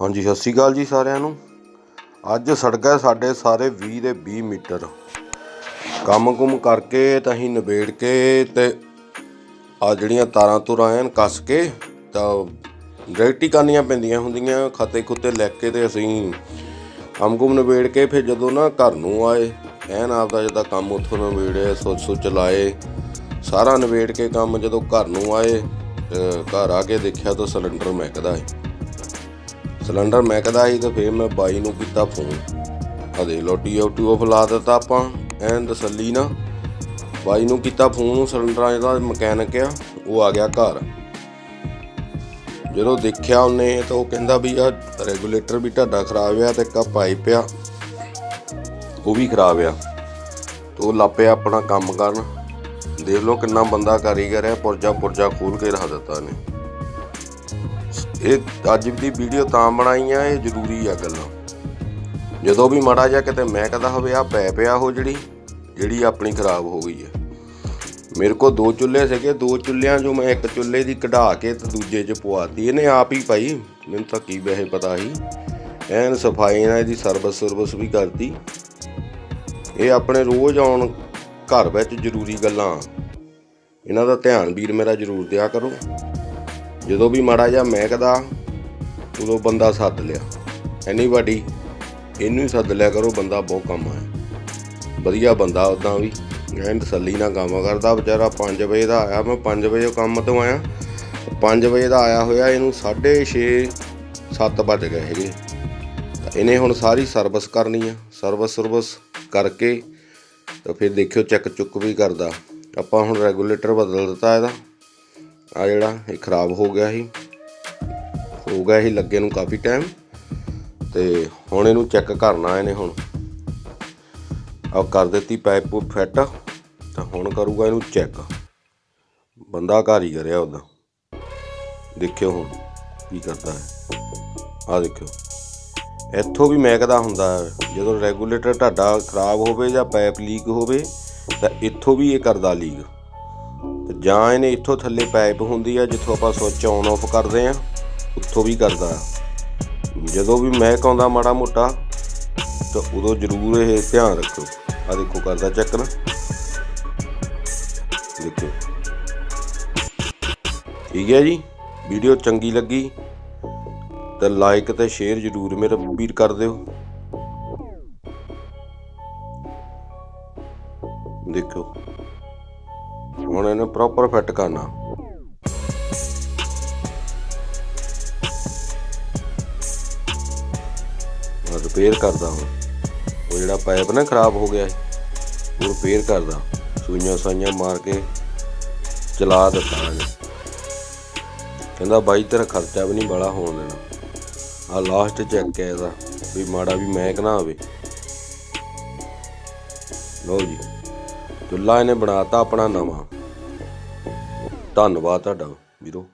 ਹਾਂਜੀ, ਸਤਿ ਸ਼੍ਰੀ ਅਕਾਲ ਜੀ ਸਾਰਿਆਂ ਨੂੰ। ਅੱਜ ਸੜ ਗਏ ਸਾਡੇ ਸਾਰੇ 20 ਦੇ 20 ਮੀਟਰ। ਕੰਮ ਕੁਮ ਕਰਕੇ ਤਾਂ ਅਸੀਂ ਨਿਬੇੜ ਕੇ ਤੇ ਆ ਜਿਹੜੀਆਂ ਤਾਰਾਂ ਤੁਰਾਂ ਐਨ ਕੱਸ ਕੇ ਤਾਂ ਡਾਇਰੈਕਟ ਹੀ ਕਰਨੀਆਂ ਪੈਂਦੀਆਂ ਹੁੰਦੀਆਂ, ਖਾਤੇ ਖੁੱਤੇ ਲੈ ਕੇ ਤੇ ਅਸੀਂ ਕੰਮ ਕੁਮ ਨਿਬੇੜ ਕੇ ਫਿਰ ਜਦੋਂ ਨਾ ਘਰ ਨੂੰ ਆਏ, ਐਨ ਆਪਦਾ ਜਿੱਦਾਂ ਕੰਮ ਉੱਥੋਂ ਨਿਬੇੜਿਆ ਸੋਚ ਸੋਚ ਚਲਾਏ, ਸਾਰਾ ਨਿਬੇੜ ਕੇ ਕੰਮ ਜਦੋਂ ਘਰ ਨੂੰ ਆਏ ਘਰ ਆ ਕੇ ਦੇਖਿਆ ਤਾਂ ਸਿਲੰਡਰ ਮਹਿਕਦਾ ਹੈ। ਸਿਲੰਡਰ ਮਹਿਕਦਾ ਸੀ ਤੇ ਫੇਰ ਮੈਂ ਬਾਈ ਨੂੰ ਕੀਤਾ ਫੋਨ। ਆ ਦੇ ਲੋ ਟੀਓ ਲਾ ਦਿੱਤਾ ਆਪਾਂ, ਐਨ ਤਸੱਲੀ ਨਾ। ਬਾਈ ਨੂੰ ਕੀਤਾ ਫੋਨ, ਸਿਲੰਡਰਾਂ ਜਿਹੜਾ ਮਕੈਨਿਕ ਆ, ਉਹ ਆ ਗਿਆ ਘਰ। ਜਦੋਂ ਦੇਖਿਆ ਉਹਨੇ ਤਾਂ ਉਹ ਕਹਿੰਦਾ ਵੀ ਆ ਰੈਗੂਲੇਟਰ ਵੀ ਢਾਡਾ ਖਰਾਬ ਆ ਤੇ ਇੱਕ ਪਾਈਪ ਆ, ਉਹ ਵੀ ਖਰਾਬ ਆ। ਤੇ ਉਹ ਲਾਪਿਆ ਆਪਣਾ ਕੰਮ ਕਰਨ। ਦੇਖ ਲਓ ਕਿੰਨਾ ਬੰਦਾ ਕਾਰੀਗਰ ਹੈ ਪੁਰਜਾ ਪੁਰਜਾ ਖੋਲ ਕੇ ਰੱਖ ਦਿੱਤਾ ਨੇ ਇਹ ਅੱਜ ਦੀ ਵੀਡੀਓ ਤਾਂ ਬਣਾਈ ਆ ਇਹ ਜ਼ਰੂਰੀ ਆ ਗੱਲਾਂ। ਜਦੋਂ ਵੀ ਮਾੜਾ ਜਿਹਾ ਕਿਤੇ ਮਹਿਕਦਾ ਹੋਵੇ ਆ ਪੈ ਪਿਆ ਉਹ ਜਿਹੜੀ ਜਿਹੜੀ ਆਪਣੀ ਖਰਾਬ ਹੋ ਗਈ ਹੈ ਮੇਰੇ ਕੋਲ ਦੋ ਚੁੱਲ੍ਹੇ ਸੀਗੇ, ਦੋ ਚੁੱਲ੍ਹਿਆਂ ਚੋਂ ਮੈਂ ਇੱਕ ਚੁੱਲ੍ਹੇ ਦੀ ਕਢਾ ਕੇ ਤੇ ਦੂਜੇ 'ਚ ਪਵਾਤੀ। ਇਹਨੇ ਆਪ ਹੀ ਭਾਈ ਮੈਨੂੰ ਤਾਂ ਕੀ ਵੈਸੇ ਪਤਾ ਸੀ। ਐਨ ਸਫ਼ਾਈ ਨਾਲ ਇਹਦੀ ਸਰਵਿਸ ਸਰਵਿਸ ਵੀ ਕਰਤੀ। ਇਹ ਆਪਣੇ ਰੋਜ਼ ਆਉਣ ਘਰ ਵਿੱਚ ਜ਼ਰੂਰੀ ਗੱਲਾਂ ਇਹਨਾਂ ਦਾ ਧਿਆਨ ਵੀਰ ਮੇਰਾ ਜ਼ਰੂਰ ਦਿਆ ਕਰੋ। ਜਦੋਂ ਵੀ ਮਾੜਾ ਜਿਹਾ ਮਹਿਕਦਾ, ਉਦੋਂ ਬੰਦਾ ਸੱਦ ਲਿਆ। ਐਨੀਬਾਡੀ ਇਹਨੂੰ ਹੀ ਸੱਦ ਲਿਆ ਕਰੋ, ਬੰਦਾ ਬਹੁਤ ਕੰਮ ਆਇਆ। ਵਧੀਆ ਬੰਦਾ ਉਦਾਂ ਵੀ ਐਂ ਤਸੱਲੀ ਨਾਲ ਕੰਮ ਕਰਦਾ, ਵਿਚਾਰਾ 5 ਵਜੇ ਦਾ ਆਇਆ, ਮੈਂ 5 ਵਜੇ ਕੰਮ ਤੋਂ ਆਇਆ। 5 ਵਜੇ ਦਾ ਆਇਆ ਹੋਇਆ, ਇਹਨੂੰ 6:30 7 ਵੱਜ ਗਏ ਹੈਗੇ। ਤਾਂ ਇਹਨੇ ਹੁਣ ਸਾਰੀ ਸਰਵਿਸ ਕਰਨੀ ਆ, ਸਰਵਿਸ ਸਰਵਿਸ ਕਰਕੇ ਤਾਂ ਫਿਰ ਦੇਖਿਓ ਚੈੱਕ ਚੁੱਕ ਵੀ ਕਰਦਾ। ਆਪਾਂ ਹੁਣ ਰੈਗੂਲੇਟਰ ਬਦਲ ਦਿੱਤਾ ਇਹਦਾ। ਆ ਜਿਹੜਾ ਇਹ ਖਰਾਬ ਹੋ ਗਿਆ ਸੀ। ਹੋ ਗਿਆ ਸੀ, ਲੱਗੇ ਨੂੰ ਕਾਫੀ ਟਾਈਮ ਤੇ ਹੁਣ ਇਹਨੂੰ ਚੈੱਕ ਕਰਨਾ ਇਹਨੇ ਹੁਣ। ਆ ਕਰ ਦਿੱਤੀ ਪਾਈਪ ਫਿੱਟ ਤਾਂ ਹੁਣ ਕਰੂਗਾ ਇਹਨੂੰ ਚੈੱਕ ਬੰਦਾ ਘਰ ਹੀ ਕਰਿਆ ਉਹਦਾ। ਦੇਖਿਓ ਹੁਣ ਕੀ ਕਰਦਾ ਹੈ। ਆ ਦੇਖਿਓ। ਇੱਥੋਂ ਵੀ ਮਹਿਕਦਾ ਹੁੰਦਾ ਹੈ। ਜਦੋਂ ਰੈਗੂਲੇਟਰ ਤੁਹਾਡਾ ਖਰਾਬ ਹੋਵੇ ਜਾਂ ਪਾਈਪ ਲੀਕ ਹੋਵੇ, ਤਾਂ ਇੱਥੋਂ ਵੀ ਇਹ ਕਰਦਾ ਲੀਕ ਜਾਂ ਇਹਨੇ ਇੱਥੋਂ ਥੱਲੇ ਪਾਈਪ ਹੁੰਦੀ ਆ ਜਿੱਥੋਂ ਆਪਾਂ ਸੁੱਚ ਆਨ ਆਫ ਕਰਦੇ ਆ, ਉੱਥੋਂ ਵੀ ਕਰਦਾ ਜਦੋਂ ਵੀ ਮਹਿਕ ਆਉਂਦਾ ਮਾੜਾ ਮੋਟਾ, ਤਾਂ ਉਦੋਂ ਜ਼ਰੂਰ ਇਹ ਧਿਆਨ ਰੱਖੋ ਆ ਦੇਖੋ ਕਰਦਾ ਚੈੱਕ ਨਾ। ਦੇਖੋ ਠੀਕ ਹੈ ਜੀ? ਵੀਡੀਓ ਚੰਗੀ ਲੱਗੀ, ਤਾਂ ਲਾਈਕ ਤੇ ਸ਼ੇਅਰ ਜ਼ਰੂਰ ਮੇਰੇ ਵੀਰ ਕਰ ਦਿਓ। ਦੇਖੋ ਹੁਣ ਇਹਨੂੰ ਪ੍ਰੋਪਰ ਫਿੱਟ ਕਰਨਾ। ਰਿਪੇਅਰ ਕਰਦਾ ਹੁਣ। ਉਹ ਜਿਹੜਾ ਪਾਈਪ ਨਾ ਖਰਾਬ ਹੋ ਗਿਆ ਉਹ ਰਿਪੇਅਰ ਕਰਦਾ। ਸੂਈਆਂ ਸਾਈਆਂ ਮਾਰ ਕੇ ਚਲਾ ਦਿੱਤਾ ਇਹਨੇ। ਕਹਿੰਦਾ ਬਾਈ, ਤੇਰਾ ਖਰਚਾ ਵੀ ਨਹੀਂ ਬੜਾ ਹੋਣ ਦੇਣਾ। ਆ ਲਾਸਟ ਚੈੱਕ ਹੈ ਇਹਦਾ, ਵੀ ਮਾੜਾ ਵੀ ਮਹਿਕ ਨਾ ਹੋਵੇ। ਲਓ ਜੀ, ਚੁੱਲ੍ਹਾ ਇਹਨੇ ਬਣਾਤਾ ਆਪਣਾ ਨਵਾਂ। ਧੰਨਵਾਦ ਤੁਹਾਡਾ ਵੀਰੋ।